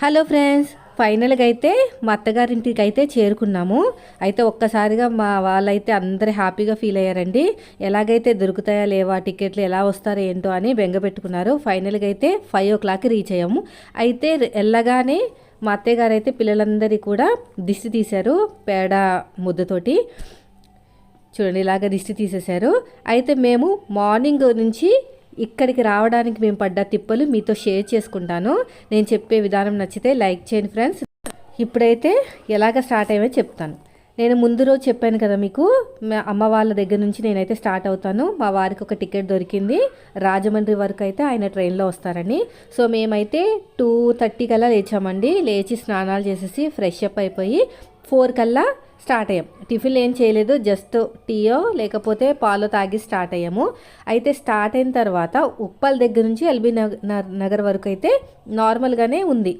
Hello friends ఫైనల్గా అయితే మా అత్తగారింటికి అయితే చేరుకున్నాము. అయితే ఒక్కసారిగా మా వాళ్ళైతే అందరు హ్యాపీగా ఫీల్ అయ్యారండి. ఎలాగైతే దొరుకుతాయా లేవా టికెట్లు ఎలా వస్తారో ఏంటో అని బెంగ పెట్టుకున్నారు. ఫైనల్గా అయితే ఫైవ్ ఓ క్లాక్ రీచ్ అయ్యాము. అయితే వెళ్ళగానే మా అత్తయ్య గారు అయితే పిల్లలందరి కూడా దిష్టి తీశారు పేడ ముద్దతోటి. చూడండి ఇలాగ దిష్టి తీసేశారు. అయితే మేము మార్నింగ్ నుంచి ఇక్కడికి రావడానికి మేము పడ్డ తిప్పలు మీతో షేర్ చేసుకుంటాను. నేను చెప్పే విధానం నచ్చితే లైక్ చేయండి ఫ్రెండ్స్. ఇప్పుడైతే ఎలాగ స్టార్ట్ అయ్యో చెప్తాను. నేను ముందు రోజు చెప్పాను కదా మీకు మా అమ్మ వాళ్ళ దగ్గర నుంచి నేనైతే స్టార్ట్ అవుతాను. మా వారికి ఒక టికెట్ దొరికింది. రాజమండ్రి వరకు అయితే ఆయన ట్రైన్లో వస్తారని. సో మేమైతే టూ థర్టీ కల్లా లేచామండి. లేచి స్నానాలు చేసేసి ఫ్రెష్ అప్ అయిపోయి ఫోర్ కల్లా స్టార్ట్ అయ్యాం. టిఫిన్ ఏం చేయలేదు జస్ట్ టీయో లేకపోతే పాలు తాగి స్టార్ట్ అయ్యాము. అయితే స్టార్ట్ అయిన తర్వాత ఉప్పల్ దగ్గర నుంచి ఎల్బీ నగర్ వరకు అయితే నార్మల్గానే ఉంది.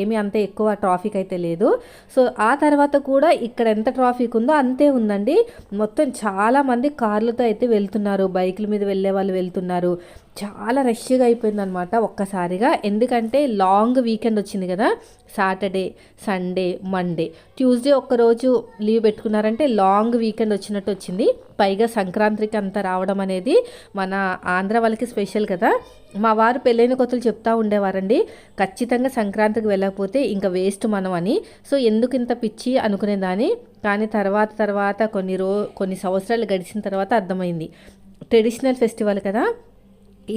ఏమీ అంత ఎక్కువ ట్రాఫిక్ అయితే లేదు. సో ఆ తర్వాత కూడా ఇక్కడ ఎంత ట్రాఫిక్ ఉందో అంతే ఉందండి. మొత్తం చాలామంది కార్లతో అయితే వెళ్తున్నారు బైకుల మీద వెళ్ళే వాళ్ళు వెళ్తున్నారు. చాలా రష్గా అయిపోయిందనమాట ఒక్కసారిగా. ఎందుకంటే లాంగ్ వీకెండ్ వచ్చింది కదా సాటర్డే సండే మండే. ట్యూస్డే ఒక్కరోజు లీవ్ పెట్టుకున్నారంటే లాంగ్ వీకెండ్ వచ్చినట్టు వచ్చింది. పైగా సంక్రాంతికి అంతా రావడం అనేది మన ఆంధ్ర వాళ్ళకి స్పెషల్ కదా. మా వారు పెళ్ళైన కొత్తలు చెప్తా ఉండేవారండి. ఖచ్చితంగా సంక్రాంతికి వెళ్ళకపోతే ఇంకా వేస్ట్ మనం అని సో ఎందుకు ఇంత పిచ్చి అనుకునేదాన్ని కానీ తర్వాత తర్వాత కొన్ని రో కొన్ని సంవత్సరాలు గడిచిన తర్వాత అర్థమైంది. ట్రెడిషనల్ ఫెస్టివల్ కదా.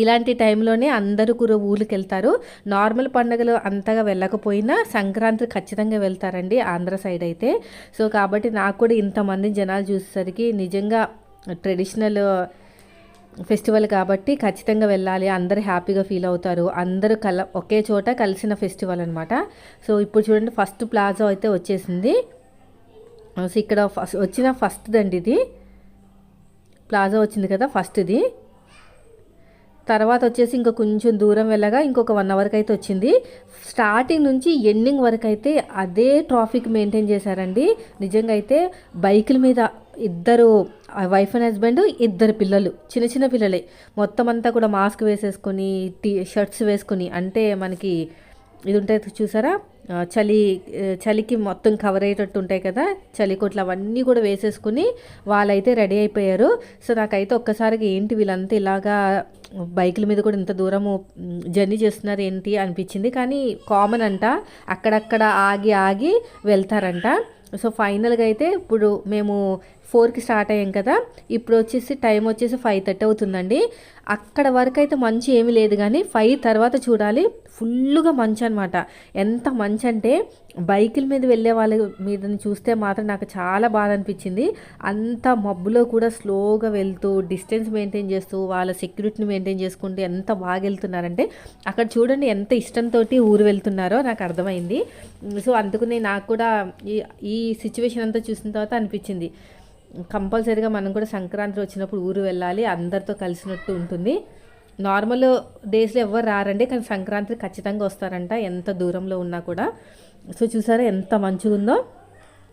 ఇలాంటి టైంలోనే అందరూ కూడా ఊళ్ళకి వెళ్తారు నార్మల్ పండుగలు అంతగా వెళ్ళకపోయినా సంక్రాంతి ఖచ్చితంగా వెళ్తారండి ఆంధ్ర సైడ్ అయితే. సో కాబట్టి నాకు కూడా ఇంతమంది జనాలు చూసేసరికి నిజంగా ట్రెడిషనల్ ఫెస్టివల్ కాబట్టి ఖచ్చితంగా వెళ్ళాలి. అందరు హ్యాపీగా ఫీల్ అవుతారు. అందరూ కల ఒకే చోట కలిసిన ఫెస్టివల్ అనమాట సో ఇప్పుడు చూడండి ఫస్ట్ ప్లాజా అయితే వచ్చేసింది. సో ఇక్కడ ఫస్ట్ వచ్చిన ఫస్ట్ది అండి ఇది. ప్లాజా వచ్చింది కదా ఫస్ట్ ఇది తర్వాత వచ్చేసి ఇంకా కొంచెం దూరం వెళ్ళగా ఇంకొక వన్ అవర్కి అయితే వచ్చింది. స్టార్టింగ్ నుంచి ఎండింగ్ వరకు అయితే అదే ట్రాఫిక్ మెయింటైన్ చేశారండి. నిజంగా అయితే బైకుల మీద ఇద్దరు వైఫ్ అండ్ హస్బెండ్ ఇద్దరు పిల్లలు చిన్న చిన్న పిల్లలే. మొత్తం అంతా కూడా మాస్క్ వేసేసుకొని టీ షర్ట్స్ వేసుకొని అంటే మనకి ఇది ఉంటుంది చూసారా? చలి చలికి మొత్తం కవర్ అయ్యేటట్టు ఉంటాయి కదా చలికొట్లు అవన్నీ కూడా వేసేసుకుని వాళ్ళైతే రెడీ అయిపోయారు. సో నాకైతే ఒక్కసారిగా ఏంటి వీళ్ళంతా ఇలాగా బైకుల మీద కూడా ఇంత దూరము జర్నీ చేస్తున్నారు ఏంటి అనిపించింది. కానీ కామన్ అంట అక్కడక్కడ ఆగి ఆగి వెళ్తారంట. సో ఫైనల్గా అయితే ఇప్పుడు మేము ఫోర్కి స్టార్ట్ అయ్యాం కదా ఇప్పుడు వచ్చేసి టైం వచ్చేసి ఫైవ్ థర్టీ అవుతుందండి. అక్కడ వరకు అయితే మంచి ఏమీ లేదు కానీ ఫైవ్ తర్వాత చూడాలి. ఫుల్గా మంచు అనమాట ఎంత మంచు అంటే బైకుల మీద వెళ్ళే వాళ్ళ మీద చూస్తే మాత్రం నాకు చాలా బాధ అనిపించింది. అంత మబ్బులో కూడా స్లోగా వెళ్తూ డిస్టెన్స్ మెయింటైన్ చేస్తూ వాళ్ళ సెక్యూరిటీని మెయింటైన్ చేసుకుంటూ ఎంత బాగా వెళ్తున్నారంటే అక్కడ చూడండి ఎంత ఇష్టంతో ఊరు వెళ్తున్నారో నాకు అర్థమైంది. సో అందుకని నాకు కూడా ఈ ఈ సిచ్యువేషన్ అంతా చూసిన తర్వాత అనిపించింది. కంపల్సరీగా మనం కూడా సంక్రాంతి వచ్చినప్పుడు ఊరు వెళ్ళాలి అందరితో కలిసినట్టు ఉంటుంది. నార్మల్ డేస్లో ఎవరు రారండి కానీ సంక్రాంతి ఖచ్చితంగా వస్తారంట ఎంత దూరంలో ఉన్నా కూడా. సో చూసారా ఎంత మంచిగా ఉందో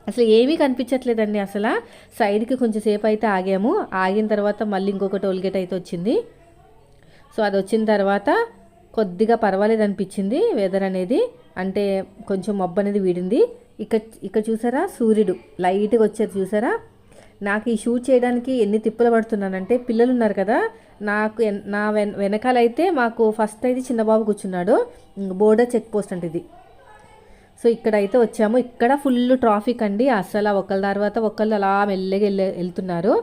అసలు ఏమీ కనిపించట్లేదండి అసలు. సైడ్కి కొంచెం సేపు అయితే ఆగాము. ఆగిన తర్వాత మళ్ళీ ఇంకొక టోల్గేట్ అయితే వచ్చింది. సో అది వచ్చిన తర్వాత కొద్దిగా పర్వాలేదు అనిపించింది వెదర్ అనేది. అంటే కొంచెం మబ్బు అనేది వీడింది. ఇక్కడ ఇక్కడ చూసారా సూర్యుడు లైట్గా వచ్చారు చూసారా. నాకు ఈ షూట్ చేయడానికి ఎన్ని తిప్పలు పడుతున్నానంటే పిల్లలు ఉన్నారు కదా. నాకు నా వెన వెనకాలైతే మాకు ఫస్ట్ అయితే చిన్నబాబు కూర్చున్నాడు. బోర్డర్ చెక్ పోస్ట్ అంటే ఇది. సో ఇక్కడైతే వచ్చాము. ఇక్కడ ఫుల్ ట్రాఫిక్ అండి. అసలు ఒకళ్ళ తర్వాత ఒకళ్ళు అలా మెల్లగా వెళ్ళే వెళ్తున్నారు.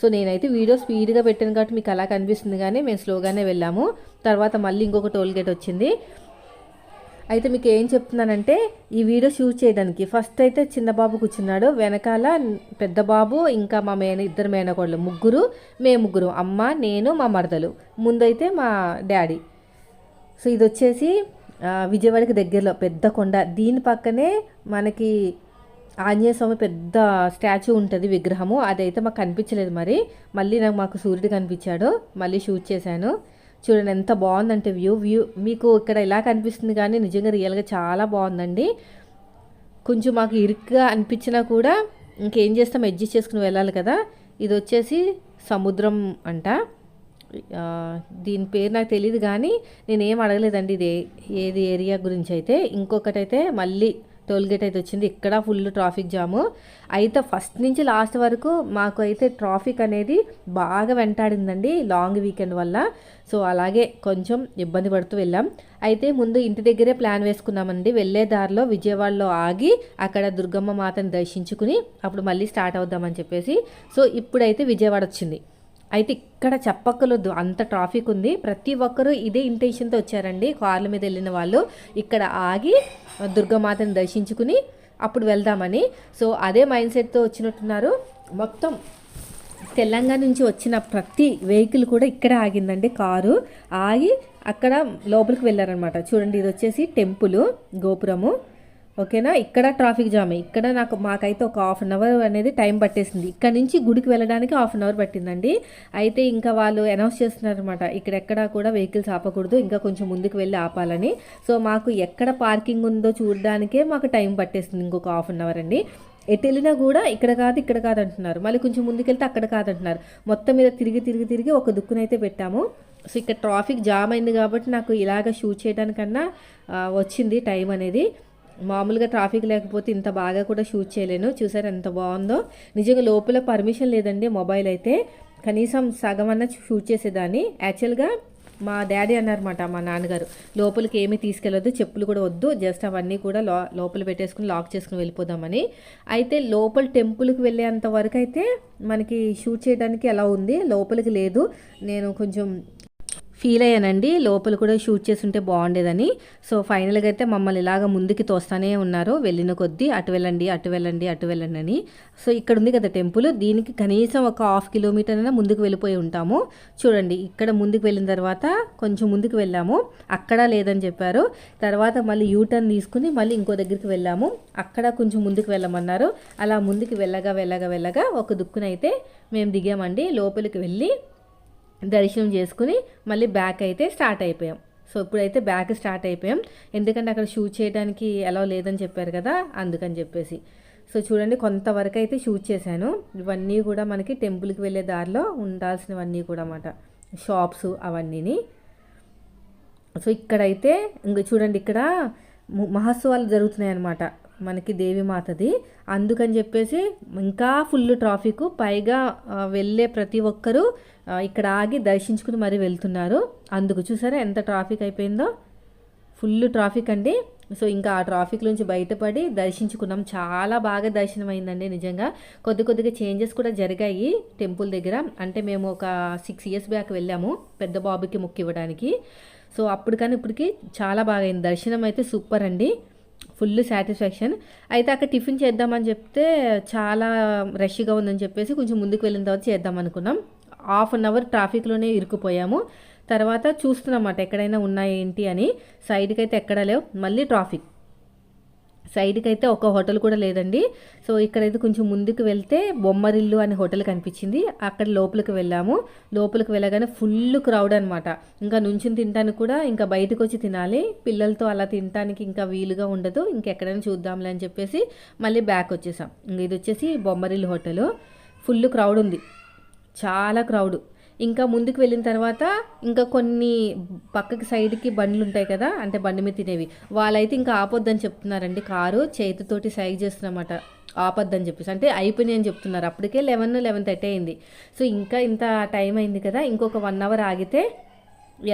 సో నేనైతే వీడియో స్పీడ్గా పెట్టాను కాబట్టి మీకు అలా కనిపిస్తుంది కానీ మేము స్లోగానే వెళ్ళాము. తర్వాత మళ్ళీ ఇంకొక టోల్ గేట్ వచ్చింది. అయితే మీకు ఏం చెప్తున్నానంటే ఈ వీడియో షూట్ చేయడానికి. ఫస్ట్ అయితే చిన్న బాబు కూర్చున్నాడు. వెనకాల పెద్ద బాబు ఇంకా మా మేన ఇద్దరు మేనకోళ్ళు ముగ్గురు మేము ముగ్గురు. అమ్మ నేను మా మరదలు. ముందైతే మా డాడీ. సో ఇది వచ్చేసి విజయవాడకి దగ్గరలో పెద్ద కొండ. దీని పక్కనే మనకి ఆంజనేయ స్వామి పెద్ద స్టాచ్యూ ఉంటుంది విగ్రహము. అదైతే మాకు కనిపించలేదు మరి. మళ్ళీ నాకు మాకు సూర్యుడు కనిపించాడు. మళ్ళీ షూట్ చేశాను. చూడండి ఎంత బాగుందంటే వ్యూ. వ్యూ మీకు ఇక్కడ ఇలా కనిపిస్తుంది కానీ నిజంగా రియల్గా చాలా బాగుందండి. కొంచెం మాకు ఇరుగ్గా అనిపించినా కూడా ఇంకేం చేస్తాం అడ్జస్ట్ చేసుకుని వెళ్ళాలి కదా. ఇది వచ్చేసి సముద్రం అంట. దీని పేరు నాకు తెలియదు కానీ నేనేం అడగలేదండి ఇది ఏది ఏరియా గురించి అయితే. ఇంకొకటైతే మళ్ళీ టోల్గేట్ అయితే వచ్చింది. ఇక్కడ ఫుల్ ట్రాఫిక్ జాము. అయితే ఫస్ట్ నుంచి లాస్ట్ వరకు మాకు అయితే ట్రాఫిక్ అనేది బాగా వెంటాడిందండి లాంగ్ వీకెండ్ వల్ల. సో అలాగే కొంచెం ఇబ్బంది పడుతూ వెళ్ళాం. అయితే ముందు ఇంటి దగ్గరే ప్లాన్ వేసుకున్నామండి. వెళ్ళే దారిలో విజయవాడలో ఆగి అక్కడ దుర్గమ్మ మాతను దర్శించుకుని అప్పుడు మళ్ళీ స్టార్ట్ అవుదామని చెప్పేసి. సో ఇప్పుడైతే విజయవాడ వచ్చింది. అయితే ఇక్కడ చెప్పక్కర్లేదు అంత ట్రాఫిక్ ఉంది. ప్రతి ఒక్కరూ ఇదే ఇంటెన్షన్తో వచ్చారండి. కార్ల మీద వెళ్ళిన వాళ్ళు ఇక్కడ ఆగి దుర్గమాతను దర్శించుకుని అప్పుడు వెళ్దామని. సో అదే మైండ్ సెట్తో వచ్చినట్టున్నారు. మొత్తం తెలంగాణ నుంచి వచ్చిన ప్రతి వెహికల్ కూడా ఇక్కడ ఆగిందండి కారు. ఆగి అక్కడ లోపలికి వెళ్ళారనమాట చూడండి ఇది వచ్చేసి టెంపుల్ గోపురము. ఓకేనా? ఇక్కడ ట్రాఫిక్ జామ్. ఇక్కడ నాకు మాకైతే ఒక హాఫ్ అన్ అవర్ అనేది టైం పట్టేసింది. ఇక్కడ నుంచి గుడికి వెళ్ళడానికి హాఫ్ అన్ అవర్ పట్టిందండి. అయితే ఇంకా వాళ్ళు అనౌన్స్ చేస్తున్నారనమాట ఇక్కడ ఎక్కడ కూడా వెహికల్స్ ఆపకూడదు. ఇంకా కొంచెం ముందుకు వెళ్ళి ఆపాలని. సో మాకు ఎక్కడ పార్కింగ్ ఉందో చూడడానికే మాకు టైం పట్టేసింది ఇంకొక హాఫ్ అన్ అవర్ అండి. ఎటు వెళ్ళినా కూడా ఇక్కడ కాదు ఇక్కడ కాదు అంటున్నారు. మళ్ళీ కొంచెం ముందుకెళ్తే అక్కడ కాదు అంటున్నారు. మొత్తం మీద తిరిగి తిరిగి తిరిగి ఒక దుక్కునైతే పెట్టాము. సో ఇక్కడ ట్రాఫిక్ జామ్ అయింది కాబట్టి నాకు ఇలాగ షూట్ చేయడానికన్నా వచ్చింది టైం అనేది. మామూలుగా ట్రాఫిక్ లేకపోతే ఇంత బాగా కూడా షూట్ చేయలేను. చూసారు ఎంత బాగుందో? నిజంగా లోపల పర్మిషన్ లేదండి మొబైల్ అయితే. కనీసం సగం అన్న షూట్ చేసేదాన్ని. యాక్చువల్గా మా డాడీ అన్నారన్నమాట మా నాన్నగారు. లోపలికి ఏమీ తీసుకెళ్ళొద్దు చెప్పులు కూడా వద్దు. జస్ట్ అవన్నీ కూడా లో లోపల పెట్టేసుకుని లాక్ చేసుకుని వెళ్ళిపోదామని. అయితే లోపల టెంపుల్కి వెళ్ళేంత వరకు అయితే మనకి షూట్ చేయడానికి ఎలా ఉంది. లోపలికి లేదు. నేను కొంచెం ఫీల్ అయ్యానండి. లోపల కూడా షూట్ చేస్తుంటే బాగుండేదని. సో ఫైనల్గా అయితే మమ్మల్ని ఇలాగ ముందుకి తోస్తానే ఉన్నారు. వెళ్ళిన కొద్దీ అటు వెళ్ళండి అటు వెళ్ళండి అటు వెళ్ళండి అని. సో ఇక్కడ ఉంది కదా టెంపుల్. దీనికి కనీసం ఒక హాఫ్ కిలోమీటర్ అయినా ముందుకు వెళ్ళిపోయి ఉంటాము. చూడండి ఇక్కడ ముందుకు వెళ్ళిన తర్వాత కొంచెం ముందుకు వెళ్ళాము. అక్కడ లేదని చెప్పారు. తర్వాత మళ్ళీ యూటర్న్ తీసుకుని మళ్ళీ ఇంకో దగ్గరికి వెళ్ళాము. అక్కడ కొంచెం ముందుకు వెళ్ళమన్నారు. అలా ముందుకు వెళ్ళగా వెళ్ళగా వెళ్ళగా ఒక దుక్కునైతే మేము దిగామండి. లోపలికి వెళ్ళి దర్శనం చేసుకుని మళ్ళీ బ్యాక్ అయితే స్టార్ట్ అయిపోయాం. సో ఇప్పుడైతే బ్యాక్ స్టార్ట్ అయిపోయాం. ఎందుకంటే అక్కడ షూట్ చేయడానికి ఎలా లేదని చెప్పారు కదా అందుకని చెప్పేసి. సో చూడండి కొంతవరకు అయితే షూట్ చేశాను. ఇవన్నీ కూడా మనకి టెంపుల్కి వెళ్ళే దారిలో ఉండాల్సినవన్నీ కూడా అన్నమాట. షాప్స్ అవన్నీని. సో ఇక్కడైతే ఇంక చూడండి ఇక్కడ మహోత్సవాలు జరుగుతున్నాయి అన్నమాట మనకి దేవిమాతది అందుకని చెప్పేసి ఇంకా ఫుల్ ట్రాఫిక్. పైగా వెళ్ళే ప్రతి ఒక్కరూ ఇక్కడ ఆగి దర్శించుకుని మరీ వెళ్తున్నారు. అందుకు చూసారా ఎంత ట్రాఫిక్ అయిపోయిందో? ఫుల్ ట్రాఫిక్ అండి. సో ఇంకా ఆ ట్రాఫిక్ నుంచి బయటపడి దర్శించుకున్నాం. చాలా బాగా దర్శనం అయిందండి నిజంగా. కొద్ది కొద్దిగా చేంజెస్ కూడా జరిగాయి టెంపుల్ దగ్గర. అంటే మేము ఒక సిక్స్ ఇయర్స్ బ్యాక్ వెళ్ళాము పెద్ద బాబుకి ముక్కు ఇవ్వడానికి. సో అప్పుడు కానీ ఇప్పటికి చాలా బాగా అయింది. దర్శనం అయితే సూపర్ అండి. Full satisfaction. అయితే అక్కడ టిఫిన్ చేద్దామని చెప్తే చాలా రష్గా ఉందని చెప్పేసి కొంచెం ముందుకు వెళ్ళిన తర్వాత చేద్దాం అనుకున్నాం. హాఫ్ అన్ అవర్ ట్రాఫిక్లోనే ఇరుక్కుపోయాము. తర్వాత చూస్తున్నామాట ఎక్కడైనా ఉన్నాయేంటి అని. సైడ్కి అయితే ఎక్కడా లేవు. మళ్ళీ ట్రాఫిక్. సైడ్కి అయితే ఒక హోటల్ కూడా లేదండి. సో ఇక్కడైతే కొంచెం ముందుకు వెళ్తే బొమ్మరిల్లు అనే హోటల్ కనిపించింది. అక్కడ లోపలికి వెళ్ళాము. లోపలికి వెళ్ళగానే ఫుల్ క్రౌడ్ అనమాట ఇంకా నుంచుని తినడానికి కూడా ఇంకా బయటకు వచ్చి తినాలి. పిల్లలతో అలా తినడానికి ఇంకా వీలుగా ఉండదు. ఇంకెక్కడైనా చూద్దాంలే అని చెప్పేసి మళ్ళీ బ్యాక్ వచ్చేసాం. ఇంక ఇది వచ్చేసి బొమ్మరిల్లు హోటల్. ఫుల్ క్రౌడ్ ఉంది. చాలా క్రౌడ్. ఇంకా ముందుకు వెళ్ళిన తర్వాత ఇంకా కొన్ని పక్కకి సైడ్కి బండ్లు ఉంటాయి కదా అంటే బండి మీద తినేవి. వాళ్ళైతే ఇంకా ఆపొద్దని చెప్తున్నారండి కారు చేతితోటి సైజ్ చేస్తున్నమాట ఆపొద్దని చెప్పేసి. అంటే అయిపోయినాయి అని చెప్తున్నారు. అప్పటికే లెవెన్ లెవెన్ థర్టీ అయింది. సో ఇంకా ఇంత టైం అయింది కదా ఇంకొక వన్ అవర్ ఆగితే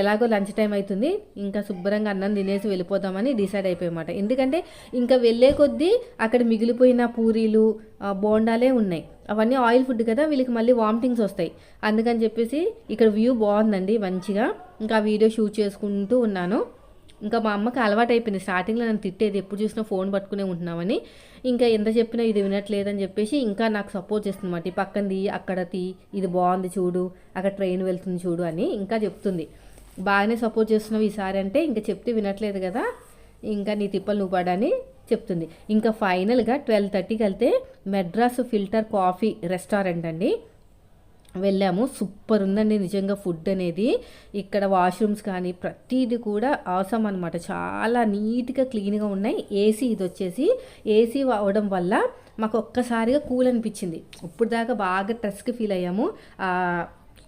ఎలాగో లంచ్ టైం అవుతుంది ఇంకా శుభ్రంగా అన్నం తినేసి వెళ్ళిపోదామని డిసైడ్ అయిపోయామాట ఎందుకంటే ఇంకా వెళ్ళే కొద్దీ అక్కడ మిగిలిపోయిన పూరీలు బోండాలే ఉన్నాయి. అవన్నీ ఆయిల్ ఫుడ్ కదా వీళ్ళకి మళ్ళీ వామిటింగ్స్ వస్తాయి. అందుకని చెప్పేసి ఇక్కడ వ్యూ బాగుందండి మంచిగా. ఇంకా వీడియో షూట్ చేసుకుంటూ ఉన్నాను. ఇంకా మా అమ్మకి అలవాటు అయిపోయింది. స్టార్టింగ్లో నన్ను తిట్టేది ఎప్పుడు చూసినా ఫోన్ పట్టుకునే ఉంటున్నామని. ఇంకా ఎంత చెప్పినా ఇది వినట్లేదని చెప్పేసి ఇంకా నాకు సపోర్ట్ చేస్తుందన్నమాట. ఈ పక్కనది అక్కడ తీ ఇది బాగుంది చూడు అక్కడ ట్రైన్ వెళ్తుంది చూడు అని ఇంకా చెప్తుంది. బాగానే సపోర్ట్ చేస్తున్నావు ఈసారి అంటే ఇంకా చెప్తే వినట్లేదు కదా ఇంకా నీ తిప్పలు నువ్వు పడని చెప్తుంది. ఇంకా ఫైనల్గా ట్వెల్వ్ థర్టీకి వెళ్తే మెడ్రాస్ ఫిల్టర్ కాఫీ రెస్టారెంట్ అండి. వెళ్ళాము. సూపర్ ఉందండి నిజంగా ఫుడ్ అనేది. ఇక్కడ వాష్రూమ్స్ కానీ ప్రతిదీ కూడా అవసరం అనమాట చాలా నీట్గా క్లీన్గా ఉన్నాయి. ఏసీ ఇది వచ్చేసి. ఏసీ అవడం వల్ల మాకు ఒక్కసారిగా కూల్ అనిపించింది. ఇప్పుడు దాకా బాగా స్ట్రెస్కి ఫీల్ అయ్యాము.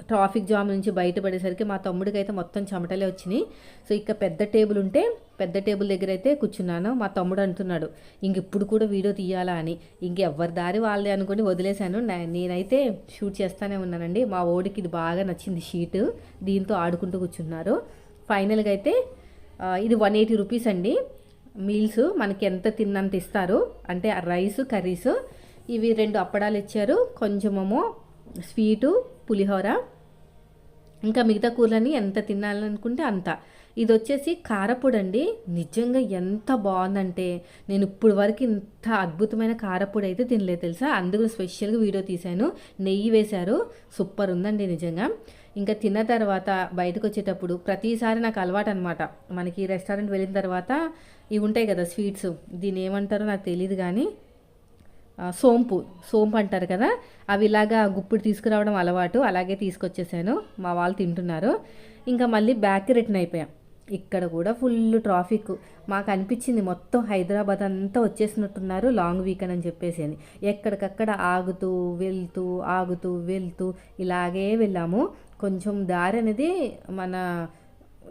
ట్రాఫిక్ జామ్ నుంచి బయటపడేసరికి మా తమ్ముడికి అయితే మొత్తం చెమటలే వచ్చినాయి. సో ఇక పెద్ద టేబుల్ ఉంటే పెద్ద టేబుల్ దగ్గర అయితే కూర్చున్నాను. మా తమ్ముడు అంటున్నాడు ఇంక ఇప్పుడు కూడా వీడియో తీయాలా అని. ఇంక దారి వాళ్ళే అనుకుని వదిలేశాను. నేనైతే షూట్ చేస్తానే ఉన్నానండి. మా ఓడికి ఇది బాగా నచ్చింది షీట్. దీంతో ఆడుకుంటూ కూర్చున్నారు. ఫైనల్గా అయితే ఇది వన్ ఎయిటీ రూపీస్ అండి. మీల్స్ మనకి ఎంత తిన్నంత ఇస్తారు. అంటే రైస్ కర్రీస్ ఇవి రెండు అప్పడాలు ఇచ్చారు. కొంచెమేమో స్వీటు పులిహోర ఇంకా మిగతా కూరలని ఎంత తినాలనుకుంటే అంత. ఇది వచ్చేసి కారపొడి అండి నిజంగా ఎంత బాగుందంటే నేను ఇప్పుడు వరకు ఇంత అద్భుతమైన కారపొడి అయితే తినలేదు తెలుసా? అందుకు స్పెషల్గా వీడియో తీశాను. నెయ్యి వేశారు. సూపర్ ఉందండి నిజంగా. ఇంకా తిన్న తర్వాత బయటకు వచ్చేటప్పుడు ప్రతిసారి నాకు అలవాటు అనమాట మనకి రెస్టారెంట్ వెళ్ళిన తర్వాత ఇవి ఉంటాయి కదా స్వీట్స్. దీని ఏమంటారో నాకు తెలియదు కానీ సోంపు సోంపు అంటారు కదా అవి ఇలాగా గుప్పుడు తీసుకురావడం అలవాటు అలాగే తీసుకొచ్చేసాను. మా వాళ్ళు తింటున్నారు. ఇంకా మళ్ళీ బ్యాక్ రిటర్న్ అయిపోయాం. ఇక్కడ కూడా ఫుల్ ట్రాఫిక్. మాకు అనిపించింది మొత్తం హైదరాబాద్ అంతా వచ్చేసినట్టున్నారు లాంగ్ వీకెండ్ అని చెప్పేసి అని ఎక్కడికక్కడ ఆగుతూ వెళ్తూ ఆగుతూ వెళ్తూ ఇలాగే వెళ్ళాము. కొంచెం దారి అనేది మన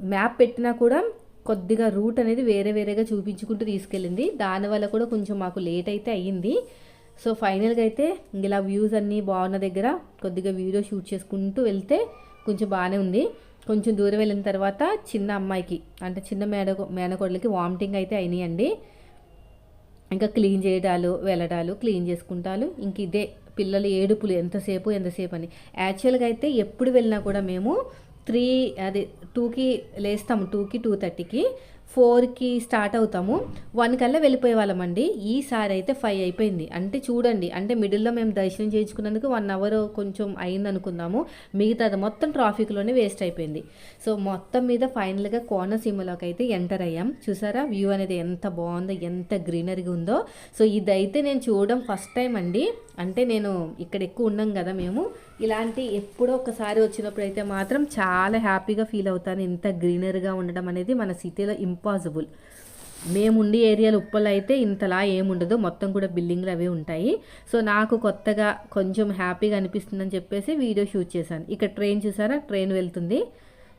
మ్యాప్ పెట్టినా కూడా కొద్దిగా రూట్ అనేది వేరే వేరేగా చూపించుకుంటూ తీసుకెళ్ళింది. దానివల్ల కూడా కొంచెం మాకు లేట్ అయితే అయ్యింది. సో ఫైనల్గా అయితే ఇలా వ్యూస్ అన్నీ బాగున్న దగ్గర కొద్దిగా వీడియో షూట్ చేసుకుంటూ వెళ్తే కొంచెం బాగానే ఉంది. కొంచెం దూరం వెళ్ళిన తర్వాత చిన్న అమ్మాయికి అంటే చిన్న మేడ మేనకోడలకి వామిటింగ్ అయితే అయినాయండి. ఇంకా క్లీన్ చేయడాలు వెళ్ళడాలు క్లీన్ చేసుకుంటాలు. ఇంక ఇదే పిల్లలు ఏడుపులు ఎంతసేపు ఎంతసేపు అని. యాక్చువల్గా అయితే ఎప్పుడు వెళ్ళినా కూడా మేము త్రీ అది టూకి లేస్తాము టూకి టూ థర్టీకి ఫోర్కి స్టార్ట్ అవుతాము. వన్ కల్లా వెళ్ళిపోయే వాళ్ళమండి ఈసారి అయితే ఫైవ్ అయిపోయింది. అంటే చూడండి అంటే మిడిల్లో మేము దర్శనం చేయించుకున్నందుకు వన్ అవర్ కొంచెం అయింది అనుకుందాము మిగతాది మొత్తం ట్రాఫిక్లోనే వేస్ట్ అయిపోయింది. సో మొత్తం మీద ఫైనల్గా కోనసీమలోకి అయితే ఎంటర్ అయ్యాం. చూసారా? వ్యూ అనేది ఎంత బాగుందో ఎంత గ్రీనరీగా ఉందో. సో ఇదైతే నేను చూడడం ఫస్ట్ టైం అండి. అంటే నేను ఇక్కడ ఎక్కువ ఉన్నాం కదా మేము. ఇలాంటి ఎప్పుడో ఒకసారి వచ్చినప్పుడు అయితే మాత్రం చాలా హ్యాపీగా ఫీల్ అవుతాను. ఇంత గ్రీనరీగా ఉండడం అనేది మన సిటీలో ఇంపాసిబుల్. మేము ఉండే ఏరియాలో అయితే ఇంతలా ఏముండదు మొత్తం కూడా బిల్డింగ్లు అవే ఉంటాయి. సో నాకు కొత్తగా కొంచెం హ్యాపీగా అనిపిస్తుందని చెప్పేసి వీడియో షూట్ చేశాను. ఇక్కడ ట్రైన్ చూసారా? ట్రైన్ వెళ్తుంది.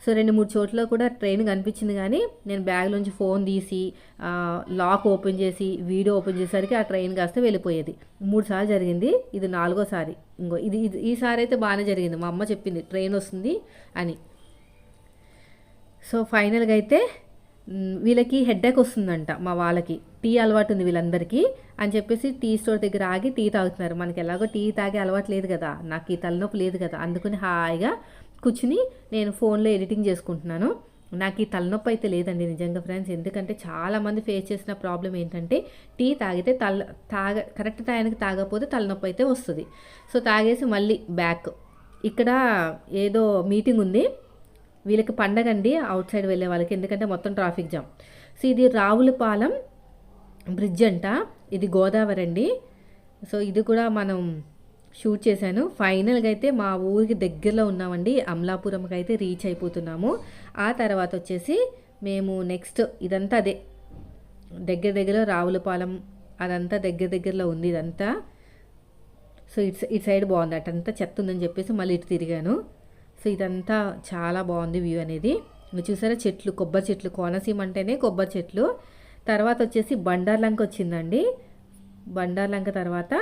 సో రెండు మూడు చోట్ల కూడా ట్రైన్ కనిపించింది కానీ నేను బ్యాగ్లోంచి ఫోన్ తీసి లాక్ ఓపెన్ చేసి వీడియో ఓపెన్ చేసేసరికి ఆ ట్రైన్ కాస్త వెళ్ళిపోయేది. మూడు సార్లు జరిగింది. ఇది నాలుగోసారి. ఇంకో ఇది ఇది ఈసారి అయితే బాగానే జరిగింది. మా అమ్మ చెప్పింది ట్రైన్ వస్తుంది అని. సో ఫైనల్గా అయితే వీళ్ళకి హెడ్ఏక్ వస్తుందంట మా వాళ్ళకి. టీ అలవాటు ఉంది వీళ్ళందరికీ అని చెప్పేసి టీ స్టోర్ దగ్గర ఆగి టీ తాగుతున్నారు. మనకి ఎలాగో టీ తాగే అలవాటు లేదు కదా. నాకు ఈ తలనొప్పి లేదు కదా. అందుకని హాయిగా కూర్చుని నేను ఫోన్లో ఎడిటింగ్ చేసుకుంటున్నాను. నాకు ఈ తలనొప్పి అయితే లేదండి నిజంగా ఫ్రెండ్స్. ఎందుకంటే చాలామంది ఫేస్ చేసిన ప్రాబ్లం ఏంటంటే టీ తాగితే తల తాగ కరెక్ట్ టైంకి తాగకపోతే తలనొప్పి అయితే వస్తుంది. సో తాగేసి మళ్ళీ బ్యాక్. ఇక్కడ ఏదో మీటింగ్ ఉంది. వీళ్ళకి పండగ అండి అవుట్ సైడ్ వెళ్ళే వాళ్ళకి. ఎందుకంటే మొత్తం ట్రాఫిక్ జామ్. సో ఇది రావులపాలెం బ్రిడ్జ్ అంట. ఇది గోదావరి అండి. సో ఇది కూడా మనం షూట్ చేశాను. ఫైనల్గా అయితే మా ఊరికి దగ్గరలో ఉన్నామండి. అమలాపురంకి అయితే రీచ్ అయిపోతున్నాము. ఆ తర్వాత వచ్చేసి మేము నెక్స్ట్ ఇదంతా అదే. దగ్గర దగ్గర రావులపాలెం అదంతా దగ్గర దగ్గరలో ఉంది ఇదంతా. సో ఇటు ఇటు సైడ్ బాగుంది. అటంతా చెత్త ఉందని చెప్పేసి మళ్ళీ ఇటు తిరిగాను. సో ఇదంతా చాలా బాగుంది వ్యూ అనేది. ఇంకా చూసారా? చెట్లు కొబ్బరి చెట్లు. కోనసీమ అంటేనే కొబ్బరి చెట్లు. తర్వాత వచ్చేసి బండార్లంక వచ్చిందండి. బండార్లంక తర్వాత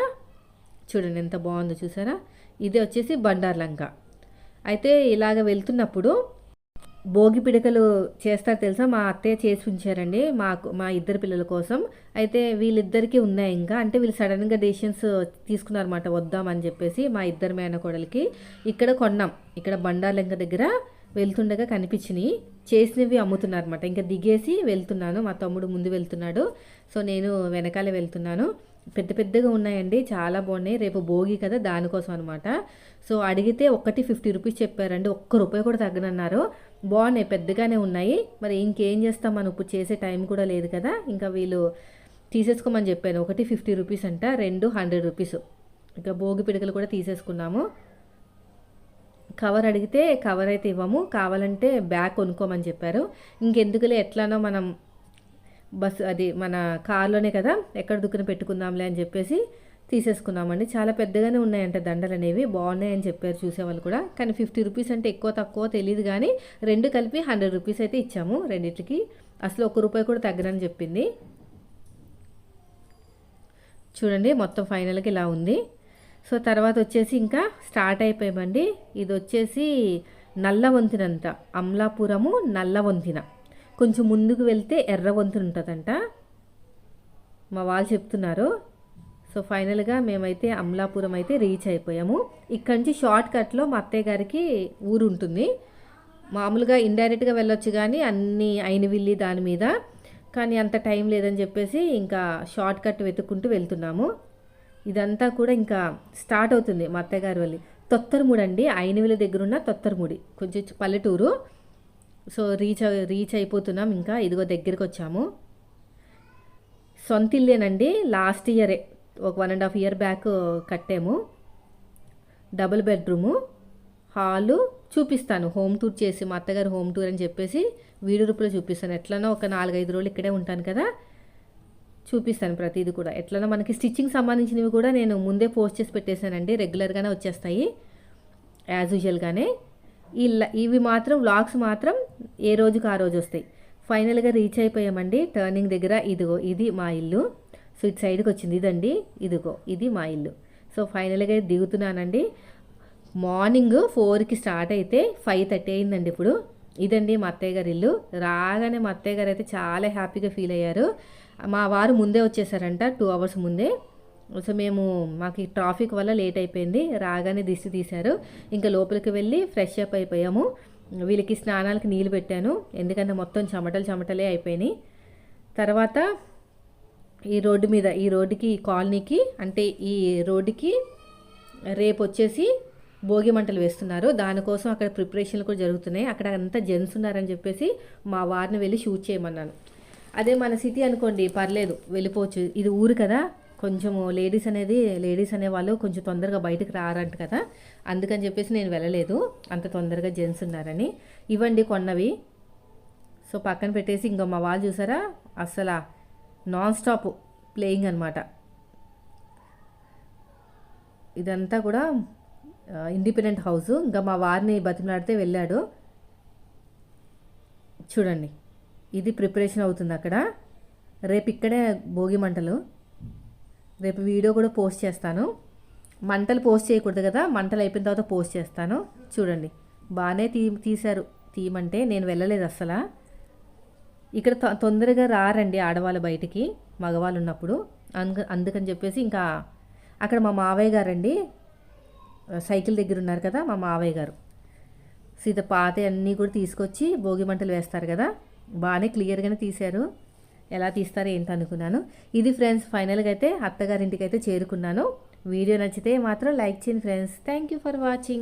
చూడండి ఎంత బాగుందో చూసారా? ఇది వచ్చేసి బండార్లంక అయితే ఇలాగ వెళ్తున్నప్పుడు భోగి పిడకలు చేస్తారు తెలుసా? మా అత్తయ్య చేసి ఉంచారండి మాకు మా ఇద్దరు పిల్లల కోసం. అయితే వీళ్ళిద్దరికీ ఉన్నాయి ఇంకా. అంటే వీళ్ళు సడన్గా డెసిషన్స్ తీసుకున్నారన్నమాట. వద్దామని చెప్పేసి మా ఇద్దరు మేనకోడలకి ఇక్కడ కొన్నాం. ఇక్కడ బండార్లంక దగ్గర వెళ్తుండగా కనిపించినాయి చేసినవి అమ్ముతున్నారన్నమాట. ఇంకా దిగేసి వెళ్తున్నాను. మా తమ్ముడు ముందు వెళ్తున్నాడు. సో నేను వెనకాల వెళ్తున్నాను. పెద్ద పెద్దగా ఉన్నాయండి చాలా బాగున్నాయి. రేపు భోగి కదా దానికోసం అనమాట సో అడిగితే ఒక్కటి ఫిఫ్టీ రూపీస్ చెప్పారండి. ఒక్క రూపాయి కూడా తగ్గనన్నారు. బాగున్నాయి పెద్దగానే ఉన్నాయి. మరి ఇంకేం చేస్తాం? మనం ఇప్పుడు చేసే టైం కూడా లేదు కదా. ఇంకా వీళ్ళు తీసేసుకోమని చెప్పాను. ఒకటి ఫిఫ్టీ రూపీస్ అంట రెండు హండ్రెడ్ రూపీస్. ఇంకా భోగి పిడకలు కూడా తీసేసుకున్నాము. కవర్ అడిగితే కవర్ అయితే ఇవ్వము. కావాలంటే బ్యాగ్ కొనుక్కోమని చెప్పారు. ఇంకెందుకులే ఎట్లానో మనం బస్సు అది మన కార్లోనే కదా ఎక్కడ దుక్కున పెట్టుకుందాంలే అని చెప్పేసి తీసేసుకున్నామండి. చాలా పెద్దగానే ఉన్నాయంట దండలు అనేవి బాగున్నాయని చెప్పారు చూసేవాళ్ళు కూడా. కానీ ఫిఫ్టీ రూపీస్ అంటే ఎక్కువ తక్కువ తెలియదు కానీ రెండు కలిపి హండ్రెడ్ రూపీస్ అయితే ఇచ్చాము రెండింటికి అసలు ఒక రూపాయి కూడా తగ్గరని చెప్పింది. చూడండి మొత్తం ఫైనల్కి ఇలా ఉంది. సో తర్వాత వచ్చేసి ఇంకా స్టార్ట్ అయిపోయామండి. ఇది వచ్చేసి నల్ల వంతెనంట అమలాపురము నల్ల వంతెన కొంచెం ముందుకు వెళ్తే ఎర్ర వంతులు ఉంటుందంట. మా వాళ్ళు చెప్తున్నారు. సో ఫైనల్గా మేమైతే అమలాపురం అయితే రీచ్ అయిపోయాము. ఇక్కడ నుంచి షార్ట్ కట్లో మా అత్తయ్య గారికి ఊరు ఉంటుంది. మామూలుగా ఇండైరెక్ట్గా వెళ్ళొచ్చు కానీ అన్ని అయినవిల్లి దాని మీద. కానీ అంత టైం లేదని చెప్పేసి ఇంకా షార్ట్ కట్ వెతుక్కుంటూ వెళ్తున్నాము. ఇదంతా కూడా ఇంకా స్టార్ట్ అవుతుంది మా అత్తయ్య గారి వెళ్ళి తొత్తరముడి అండి. అయినవిల్లి దగ్గరున్న తొత్తరముడి. కొంచెం పల్లెటూరు. సో రీచ్ రీచ్ అయిపోతున్నాం. ఇంకా ఇదిగో దగ్గరికి వచ్చాము. సొంత ఇల్లేనండి లాస్ట్ ఇయరే. ఒక one and half year back కట్టాము. Double bedroom. హాలు చూపిస్తాను. హోమ్ టూర్ చేసి మా అత్తగారు హోమ్ టూర్ అని చెప్పేసి వీడియో రూపంలో చూపిస్తాను. ఎట్లనో ఒక నాలుగైదు రోజులు ఇక్కడే ఉంటాను కదా. చూపిస్తాను ప్రతిదీ కూడా. ఎట్లనో మనకి స్టిచ్చింగ్ సంబంధించినవి కూడా నేను ముందే పోస్ట్ చేసి పెట్టేశానండి. రెగ్యులర్గానే వచ్చేస్తాయి. యాజ్ యూజువల్గానే. ఈ ఇవి మాత్రం వ్లాగ్స్ మాత్రం ఏ రోజుకు ఆ రోజు వస్తాయి? ఫైనల్గా రీచ్ అయిపోయామండి. టర్నింగ్ దగ్గర ఇదిగో ఇది మా ఇల్లు. సో ఇటు సైడ్కి వచ్చింది ఇదండి. ఇదిగో ఇది మా ఇల్లు. సో ఫైనల్గా దిగుతున్నానండి. మార్నింగ్ ఫోర్కి స్టార్ట్ అయితే ఫైవ్ థర్టీ అయిందండి ఇప్పుడు. ఇదండి మా అత్తయ్య గారి ఇల్లు. రాగానే మా అత్తయ్య గారు అయితే చాలా హ్యాపీగా ఫీల్ అయ్యారు. మా వారు ముందే వచ్చేసారంట టూ అవర్స్ ముందే. సో మేము మాకు ట్రాఫిక్ వల్ల లేట్ అయిపోయింది. రాగానే దిష్టి తీశారు. ఇంకా లోపలికి వెళ్ళి ఫ్రెష్ అప్ అయిపోయాము. వీళ్ళకి స్నానాలకి నీళ్ళు పెట్టాను. ఎందుకంటే మొత్తం చెమటలు చెమటలే అయిపోయినాయి. తర్వాత ఈ రోడ్డు మీద ఈ రోడ్డుకి ఈ కాలనీకి అంటే ఈ రోడ్డుకి రేపు వచ్చేసి భోగి మంటలు వేస్తున్నారు. దానికోసం అక్కడ ప్రిపరేషన్లు కూడా జరుగుతున్నాయి. అక్కడ అంతా జెంట్స్ ఉన్నారని చెప్పేసి మా వారిని వెళ్ళి షూట్ చేయమన్నాను. అదే మన సిటీ అనుకోండి పర్లేదు వెళ్ళిపోవచ్చు. ఇది ఊరు కదా. కొంచెము లేడీస్ అనేది లేడీస్ అనేవాళ్ళు కొంచెం తొందరగా బయటకు రారంట కదా. అందుకని చెప్పేసి నేను వెళ్ళలేదు. అంత తొందరగా జెంట్స్ ఉన్నారని. ఇవ్వండి కొన్నవి. సో పక్కన పెట్టేసి ఇంకా మా వాళ్ళు చూసారా? అస్సలు నాన్ స్టాప్ ప్లేయింగ్ అనమాట ఇదంతా కూడా ఇండిపెండెంట్ హౌస్. ఇంకా మా వారిని బతిమలాడితే వెళ్ళాడు. చూడండి. ఇది ప్రిపరేషన్ అవుతుంది అక్కడ. రేపు ఇక్కడే భోగి మంటలు. రేపు వీడియో కూడా పోస్ట్ చేస్తాను. మంటలు పోస్ట్ చేయకూడదు కదా మంటలు అయిపోయిన తర్వాత పోస్ట్ చేస్తాను. చూడండి బాగానే తీ తీశారు. తీయమంటే నేను వెళ్ళలేదు అసలు ఇక్కడ తొందరగా రారండి ఆడవాళ్ళు బయటికి మగవాళ్ళు ఉన్నప్పుడు. అందు అందుకని చెప్పేసి ఇంకా అక్కడ మా మావయ్య గారండి సైకిల్ దగ్గర ఉన్నారు కదా మా మావయ్య గారు. సీత పాత అన్నీ కూడా తీసుకొచ్చి భోగి మంటలు వేస్తారు కదా బాగానే క్లియర్గానే తీశారు. ఎలా తీస్తారో ఏంటి అనుకున్నాను ఇది ఫ్రెండ్స్ ఫైనల్గా అయితే అత్తగారింటికి అయితే చేరుకున్నాను. వీడియో నచ్చితే మాత్రం లైక్ చేయండి friends. Thank you for watching.